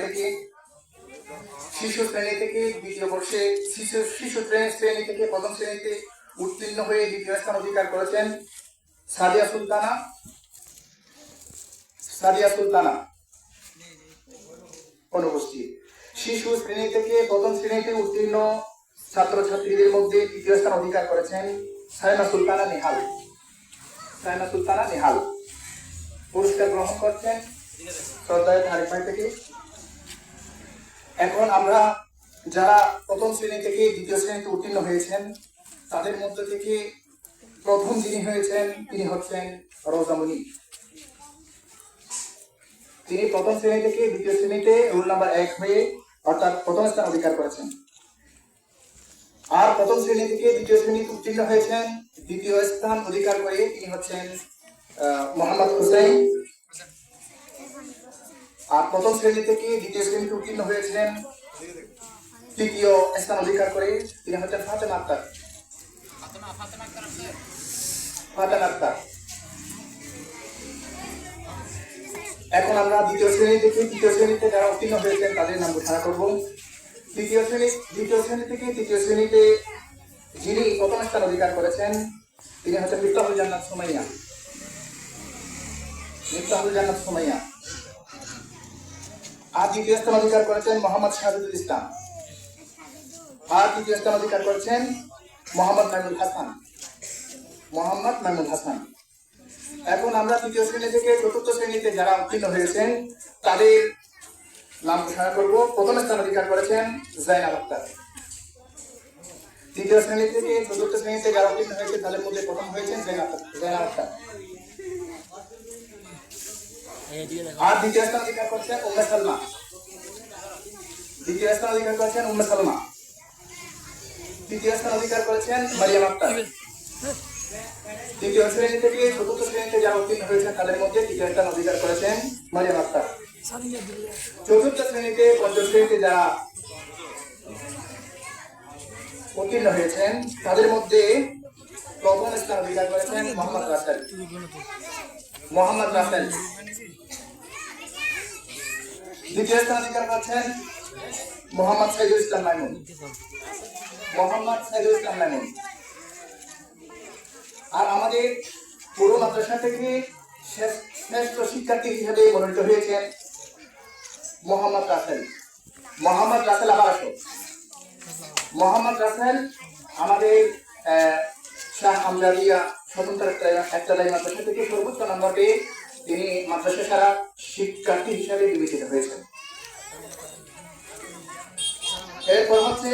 থেকে শিশু শ্রেণি থেকে দ্বিতীয় বর্ষে শিশু শিশু শ্রেণি থেকে প্রথম শ্রেণীতে উত্তীর্ণ হয়ে দ্বিতীয় স্থান অধিকার করেছেন সাদিয়া সুলতানা। সাদিয়া সুলতানা অনুপস্থিত। শিশু শ্রেণি থেকে প্রথম শ্রেণীতে উত্তীর্ণ ছাত্রছাত্রীদের মধ্যে তৃতীয় স্থান অধিকার করেছেন সাইমা সুলতানা নেহাল। সাইমা সুলতানা নেহাল। পুরস্কার গ্রহণ করছেন শ্রদ্ধায় ভাই থেকে। এখন আমরা যারা প্রথম শ্রেণি থেকে দ্বিতীয় শ্রেণীতে উত্তীর্ণ হয়েছেন, তাদের মধ্য থেকে প্রথম যিনি হয়েছেন, তিনি হচ্ছেন রোজামণি তিনি প্রথম শ্রেণি থেকে দ্বিতীয় শ্রেণীতে রোল নাম্বার এক হয়ে অর্থাৎ প্রথম স্থান অধিকার করেছেন। আর প্রথম শ্রেণি থেকে দ্বিতীয় শ্রেণীতে উত্তীর্ণ হয়েছেন, দ্বিতীয় স্থান অধিকার করে তিনি হচ্ছেন মোহাম্মদ হুসাইন। আর প্রথম শ্রেণি থেকে দ্বিতীয় শ্রেণীতে উত্তীর্ণ হয়েছিলেন? তৃতীয় স্থান অধিকার করে তিনি হচ্ছেন ফাতেমা আক্তার। ফাতেমা আক্তার। এখন আমরা দ্বিতীয় শ্রেণি থেকে তৃতীয় শ্রেণীতে যারা উত্তীর্ণ হয়েছেন তাদের নাম ঘোষণা করব। তৃতীয় শ্রেণি, দ্বিতীয় শ্রেণি থেকে তৃতীয় শ্রেণীতে যিনি প্রথম স্থান অধিকার করেছেন, তিনি হচ্ছেন মিফতাহুল জান্নাত সুমাইয়া। মিফতাহুল জান্নাত সুমাইয়া। আর দ্বিতীয় স্থান অধিকার করেছেন মোহাম্মদ শাহিদুল ইসলাম। আর তৃতীয় স্থান অধিকার করেছেন মোহাম্মদ মাইমুল হাসান। মোহাম্মদ মাইমুল হাসান। এখন আমরা তৃতীয় শ্রেণি থেকে চতুর্থ শ্রেণীতে যারা উত্তীর্ণ হয়েছেন, তাদের নাম ঘোষণা করব। প্রথম স্থান অধিকার করেছেন জাইনাব আক্তার। তৃতীয় শ্রেণি থেকে চতুর্থ শ্রেণীতে যারা উত্তীর্ণ হয়েছে, তাদের মধ্যে প্রথম হয়েছেন জাইনাব আক্তার। আর দ্বিতীয় স্থান অধিকার করছেন উম্মে সালমা। দ্বিতীয় স্থান অধিকার করেছেন উম্মে সালমা। তৃতীয় স্থান অধিকার করেছেন মারিয়াম আক্তার। তৃতীয় শ্রেণি থেকে চতুর্থ শ্রেণীতে যারা উত্তীর্ণ হয়েছেন তাদের মধ্যে তৃতীয় স্থান অধিকার করেছেন মারিয়াম আক্তার। চতুর্থ শ্রেণীতে পঞ্চম শ্রেণীতে যারা উত্তীর্ণ হয়েছেন, তাদের মধ্যে প্রথম স্থান অধিকার করেছেন মোহাম্মদ রাসেল। মোহাম্মদ রাসেল। দ্বিতীয় স্থান অধিকার করেছেন মোহাম্মদ সাইদুল ইসলাম মাইমুন মোহাম্মদ সাইদুল ইসলাম মাইমুন আর আমাদের পুরো মাদ্রাসা থেকে শ্রেষ্ঠ শিক্ষার্থী হিসেবে মনোনীত হয়েছেন মোহাম্মদ রাসেল। মোহাম্মদ রাসেল আবার আসো। মোহাম্মদ রাসেল আমাদের শাহ আমদাদিয়া স্বতন্ত্র একটা মাদ্রাসা থেকে সর্বোচ্চ নম্বর পেয়ে তিনি মাদ্রাসা সারা শিক্ষার্থী হিসাবে বিবেচিত হয়েছেন। এরপর হচ্ছে